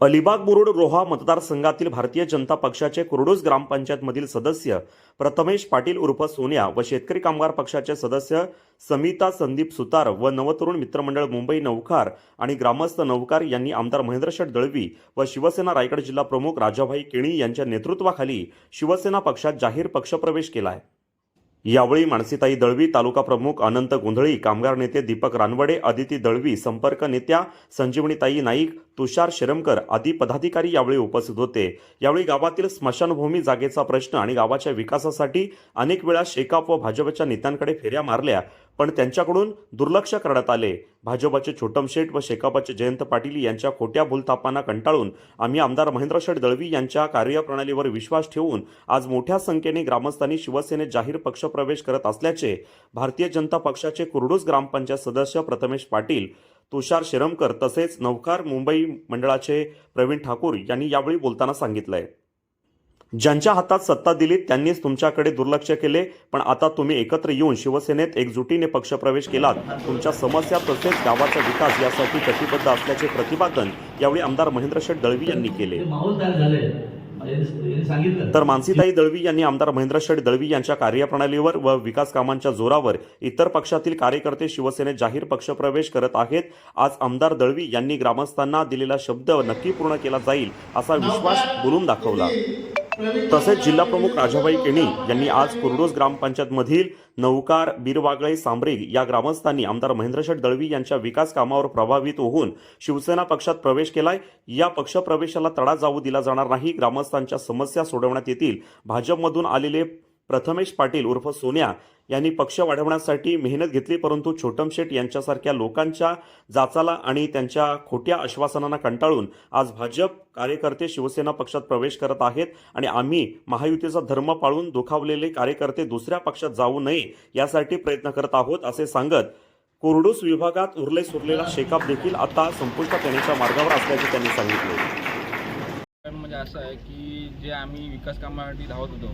अलिबाग मुरुड रोहा मतदारसंघातील भारतीय जनता पक्षाचे कुरडूस ग्रामपंचायतमधील सदस्य प्रथमेश पाटील उर्फ सोन्या व शेतकरी कामगार पक्षाचे सदस्य समिता संदीप सुतार व नवतरुण मित्रमंडळ मुंबई नौकार आणि ग्रामस्थ नौकार यांनी आमदार महेंद्र दळवी व शिवसेना रायगड जिल्हा प्रमुख राजाभाई केणी यांच्या नेतृत्वाखाली शिवसेना पक्षात जाहीर पक्षप्रवेश केला आहे. यावेळी मानसीताई दळवी तालुका प्रमुख अनंत गोंधळी कामगार नेते दीपक रानवडे आदिती दळवी संपर्क नेत्या संजीवनीताई नाईक तुषार शिरमकर आदी पदाधिकारी यावेळी उपस्थित होते. यावेळी गावातील स्मशानभूमी जागेचा प्रश्न आणि गावाच्या विकासासाठी अनेक वेळा शेकाप व भाजपच्या नेत्यांकडे फेऱ्या मारल्या. पण त्यांच्याकडून दुर्लक्ष करण्यात आले. भाजपाचे छोटम शेठ व शेकापाचे जयंत पाटील यांच्या खोट्या भूलतापांना कंटाळून आम्ही आमदार महेंद्र शेठ दळवी यांच्या कार्यप्रणालीवर विश्वास ठेवून आज मोठ्या संख्येने ग्रामस्थांनी शिवसेनेत जाहीर पक्षप्रवेश करत असल्याचे भारतीय जनता पक्षाचे कुरडूस ग्रामपंचायत सदस्य प्रथमेश पाटील तुषार शिरमकर तसेच नौकार मुंबई मंडळाचे प्रवीण ठाकूर यांनी यावेळी बोलताना सांगितलं आहे ज्यांच्या हातात सत्ता दिली त्यांनीच तुमच्याकडे दुर्लक्ष केले पण आता तुम्ही एकत्र येऊन शिवसेनेत एकजुटीने पक्षप्रवेश केलात. तुमच्या समस्या तसेच गावाचा विकास यासाठी कटिबद्ध असल्याचे प्रतिपादन यावेळी आमदार महेंद्र शेठ दळवी यांनी केले. सांगितलं. तर मानसीताई दळवी यांनी आमदार महेंद्र शेठ दळवी यांच्या कार्यप्रणालीवर व विकास कामांच्या जोरावर इतर पक्षातील कार्यकर्ते शिवसेनेत जाहीर पक्षप्रवेश करत आहेत. आज आमदार दळवी यांनी ग्रामस्थांना दिलेला शब्द नक्की पूर्ण केला जाईल असा विश्वास बोलून दाखवला. तसेच जिल्हा प्रमुख राजाबाई केणी यांनी आज कुरडोस ग्रामपंचायतमधील नौकार बीरवागळे सांबरेग या ग्रामस्थांनी आमदार महेंद्र दळवी यांच्या विकास कामावर प्रभावित होऊन शिवसेना पक्षात प्रवेश केलाय. या पक्षप्रवेशाला तडा जाऊ दिला जाणार नाही. ग्रामस्थांच्या समस्या सोडवण्यात येतील. भाजपमधून आलेले प्रथमेश पाटील उर्फ सोन्या यांनी पक्ष वाढवण्यासाठी मेहनत घेतली परंतु छोटम शेठ यांच्यासारख्या लोकांच्या जाचाला आणि त्यांच्या खोट्या आश्वासनांना कंटाळून आज भाजप कार्यकर्ते शिवसेना पक्षात प्रवेश करत आहेत आणि आम्ही महायुतीचा धर्म पाळून दुखावलेले कार्यकर्ते दुसऱ्या पक्षात जाऊ नये यासाठी प्रयत्न करत आहोत असे सांगत कोरडूस विभागात उरले सुरलेला शेकाप देखील आता संपुष्टात येण्याच्या मार्गावर असल्याचे त्यांनी सांगितले. म्हणजे असं आहे की जे आम्ही विकास कामासाठी धावत होतो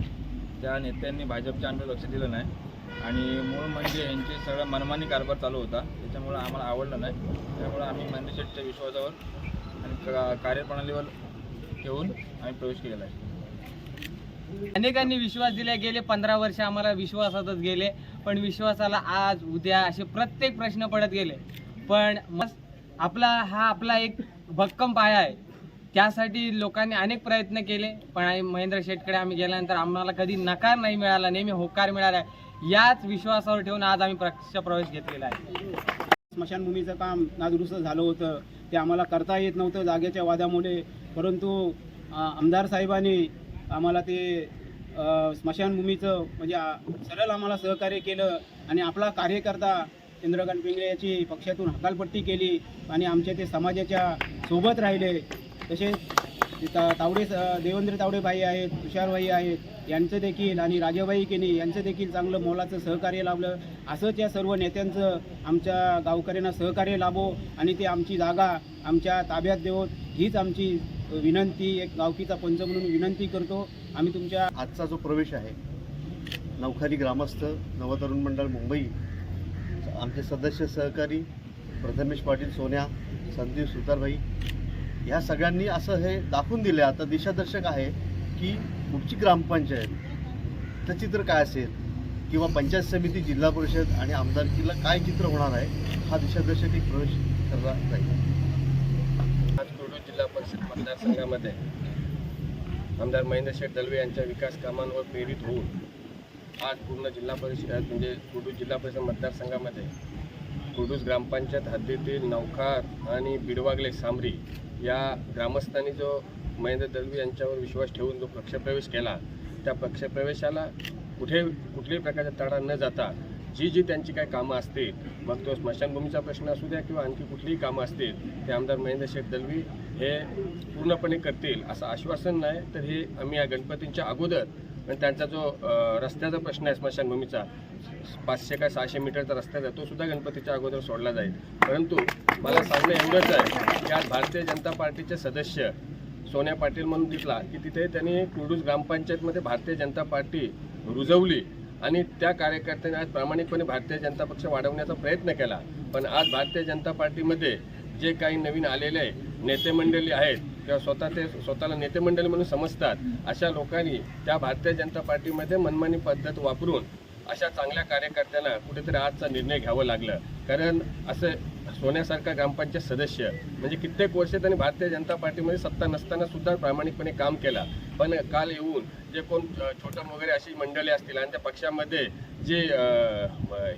त्या नेत्यांनी भाजपच्या आम्ही लक्ष दिलं नाही. आणि मूळ म्हणजे यांचे सगळं मनमानी कारभार चालू होता. त्याच्यामुळं आम्हाला आवडलं नाही. त्यामुळं आम्ही मॅनेजरच्या विश्वासावर आणि का- कार्यप्रणालीवर ठेवून आम्ही प्रवेश केलेला आहे. अनेकांनी विश्वास दिला गेले पंधरा वर्ष आम्हाला विश्वासातच गेले. पण विश्वासाला आज उद्या असे प्रत्येक प्रश्न पडत गेले. पण मग आपला हा आपला एक भक्कम पाया आहे. त्यासाठी लोकांनी अनेक प्रयत्न केले पण महेंद्र शेटकडे आम्ही गेल्यानंतर आम्हाला कधी नकार नाही मिळाला नेहमी होकार मिळाला. याच विश्वासावर ठेवून आज आम्ही पक्ष प्रवेश घेतलेला आहे. स्मशानभूमीचं काम नादुरुस्त झालं होतं. ते आम्हाला करता येत नव्हतं जागेच्या वादामुळे. परंतु आमदार साहेबांनी आम्हाला ते स्मशानभूमीचं म्हणजे सरळ आम्हाला सहकार्य केलं आणि आपला कार्यकर्ता चंद्रकांत पिंगळे याची पक्षातून हकालपट्टी केली आणि आमच्या ते समाजाच्या सोबत राहिले. तसेच ते ता- तावडे स- देवेंद्र तावडेबाई आहेत तुषारबाई आहेत यांचं देखील आणि राजाभाई केने यांचं देखील चांगलं मोलाचं सहकार्य लाभलं. असंच या सर्व नेत्यांचं आमच्या गावकऱ्यांना सहकार्य लाभो आणि ते आमची जागा आमच्या ताब्यात देवो. हीच आमची विनंती एक गावकीचा पंच म्हणून विनंती करतो. आम्ही तुमच्या आजचा जो प्रवेश आहे नवखारी ग्रामस्थ नवतरुण मंडळ मुंबई आमचे सदस्य सहकारी प्रथमेश पाटील सोन्या संदीप सुतारभाई ह्या सगळ्यांनी असं हे दाखवून दिलं आता दिशादर्शक आहे की पुढची ग्रामपंचायत तर चित्र काय असेल? किंवा पंचायत समिती जिल्हा परिषद आणि आमदारकीला काय चित्र होणार आहे? हा दिशादर्शक एक प्रवेश ठरला जाईल. आज कुडू जिल्हा परिषद मतदारसंघामध्ये आमदार महेंद्र शेठ दलवे यांच्या विकास कामांवर प्रेरित होऊन आज पूर्ण जिल्हा परिषद म्हणजे कुडू जिल्हा परिषद मतदारसंघामध्ये कुडूस ग्रामपंचायत हद्दीतील नौखार आणि बिडवागले सामरी या ग्रामस्थांनी जो महेंद्र दलवी यांच्यावर विश्वास ठेवून जो पक्षप्रवेश केला त्या पक्षप्रवेशाला कुठे कुठल्याही प्रकारचा तडा न जाता जी जी त्यांची काही कामं असतील मग तो स्मशानभूमीचा प्रश्न असू द्या किंवा आणखी कुठलीही कामं असतील ते आमदार महेंद्र शेठ दलवी हे पूर्णपणे करतील असं आश्वासन नाही. तर हे आम्ही या गणपतींच्या अगोदर आणि त्यांचा जो रस्त्याचा प्रश्न आहे स्मशानभूमीचा पाचशे काय सहाशे मीटरचा रस्ता आहे तो सुद्धा गणपतीच्या अगोदर सोडला जाईल. परंतु मला सांगणं एवढंच आहे की आज भारतीय जनता पार्टीचे सदस्य सोन्या पाटील म्हणून दिसला की तिथे त्यांनी कुडूस ग्रामपंचायतमध्ये भारतीय जनता पार्टी रुजवली आणि त्या कार्यकर्त्यांनी आज प्रामाणिकपणे भारतीय जनता पक्ष वाढवण्याचा प्रयत्न केला. पण आज भारतीय जनता पार्टीमध्ये जे काही नवीन आलेले नेतेमंडळी नेते मंडळी आहेत किंवा स्वतः ते स्वतःला नेते मंडळी म्हणून समजतात अशा लोकांनी त्या भारतीय जनता पार्टीमध्ये मनमानी पद्धत वापरून अशा चांगल्या कार्यकर्त्यांना कुठेतरी आजचा निर्णय घ्यावा लागला. कारण असं सोन्यासारखा ग्रामपंचायत सदस्य म्हणजे कित्येक वर्ष त्यांनी भारतीय जनता पार्टीमध्ये सत्ता नसताना सुद्धा प्रामाणिकपणे काम केला. पण काल येऊन जे कोण छोटम छोटं वगैरे अशी मंडळी असतील आणि त्या पक्षामध्ये जे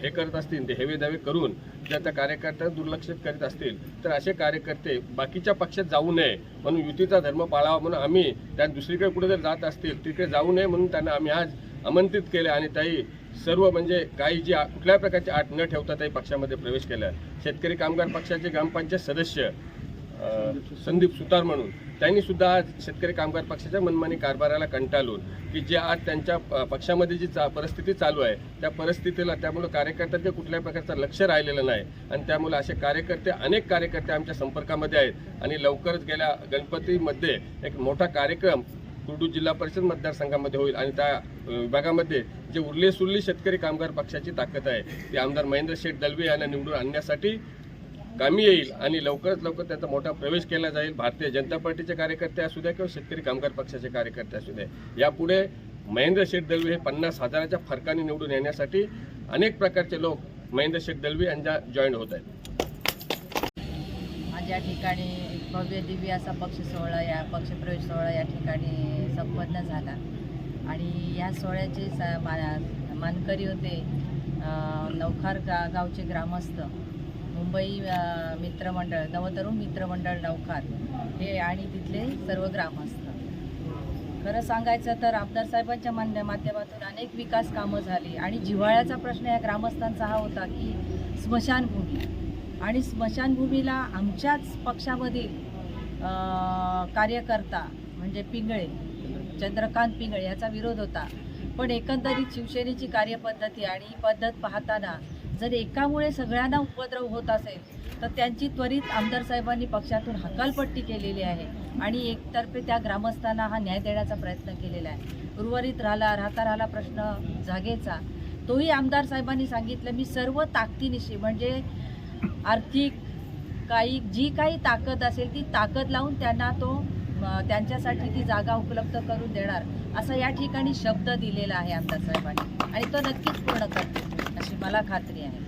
हे करत असतील ते हेवे दावे करून जर त्या कार्यकर्त्यांना दुर्लक्षित करीत असतील तर असे कार्यकर्ते बाकीच्या पक्षात जाऊ नये म्हणून युतीचा धर्म पाळावा म्हणून आम्ही त्या दुसरीकडे कुठे जर जात असतील तिकडे जाऊ नये म्हणून त्यांना आम्ही आज आमंत्रित केले आणि त्याही सर्व म्हणजे काही जी आ- कुठल्याही प्रकारची आट न ठेवता त्याही पक्षामध्ये प्रवेश केला शेतकरी कामगार पक्षाचे ग्रामपंचायत सदस्य संदीप सुतार म्हणून त्यांनी सुद्धा आज शेतकरी कामगार पक्षाच्या मनमानी कारभाराला कंटाळून की जे आज त्यांच्या पक्षामध्ये जी चा परिस्थिती चालू आहे त्या परिस्थितीला त्यामुळे कार्यकर्त्यांचे कुठल्याही प्रकारचं लक्ष राहिलेलं नाही. आणि त्यामुळे असे कार्यकर्ते अनेक कार्यकर्ते आमच्या संपर्कामध्ये आहेत. आणि लवकरच गेल्या गणपतीमध्ये एक मोठा कार्यक्रम कुर्डू जिल्हा परिषद मतदारसंघामध्ये होईल आणि त्या विभागामध्ये जे उरले सुरली शेतकरी कामगार पक्षाची ताकद आहे ती आमदार महेंद्र शेठ दलवे यांना निवडून आणण्यासाठी कामी येईल आणि लवकरात लवकर त्याचा मोठा प्रवेश केला जाईल. भारतीय जनता पार्टीचे कार्यकर्ते असू द्या किंवा शेतकरी कामगार पक्षाचे कार्यकर्ते असू द्या. यापुढे महेंद्र शेठ दलवे हे पन्नास हजाराच्या फरकाने निवडून येण्यासाठी अनेक प्रकारचे लोक महेंद्र शेठ दलवी यांच्या जॉईन होत आहेत. या ठिकाणी भव्य दिव्य असा पक्ष सोहळा या पक्षप्रवेश सोहळा या ठिकाणी संपन्न झाला. आणि या सोहळ्याचे स मा मानकरी होते नवखार गा गावचे ग्रामस्थ मुंबई मित्रमंडळ नवतरुण मित्रमंडळ नवखार हे आणि तिथले सर्व ग्रामस्थ. खरं सांगायचं तर आमदार साहेबांच्या मान्य माध्यमातून अनेक विकास कामं झाली आणि जिव्हाळ्याचा प्रश्न या ग्रामस्थांचा हा होता की स्मशानभूमी. आणि स्मशानभूमीला आमच्याच पक्षामधील कार्यकर्ता म्हणजे पिंगळे चंद्रकांत पिंगळे याचा विरोध होता. पण एकंदरीत शिवसेनेची कार्यपद्धती आणि ही पद्धत पाहताना जर एकामुळे सगळ्यांना उपद्रव होत असेल तर त्यांची त्वरित आमदार साहेबांनी पक्षातून हकालपट्टी केलेली आहे आणि एकतर्फे त्या ग्रामस्थांना हा न्याय देण्याचा प्रयत्न केलेला आहे. उर्वरित राहिला राहता राहिला प्रश्न जागेचा. तोही आमदार साहेबांनी सांगितलं मी सर्व ताकदीनिशी म्हणजे आर्थिक काही जी काही ताकद असेल ती ताकद लावून त्यांना तो त्यांच्यासाठी ती जागा उपलब्ध करून देणार असा या ठिकाणी शब्द दिलेला आहे आमदार साहेबांनी. आणि तो नक्कीच पूर्ण करतो अशी मला खात्री आहे.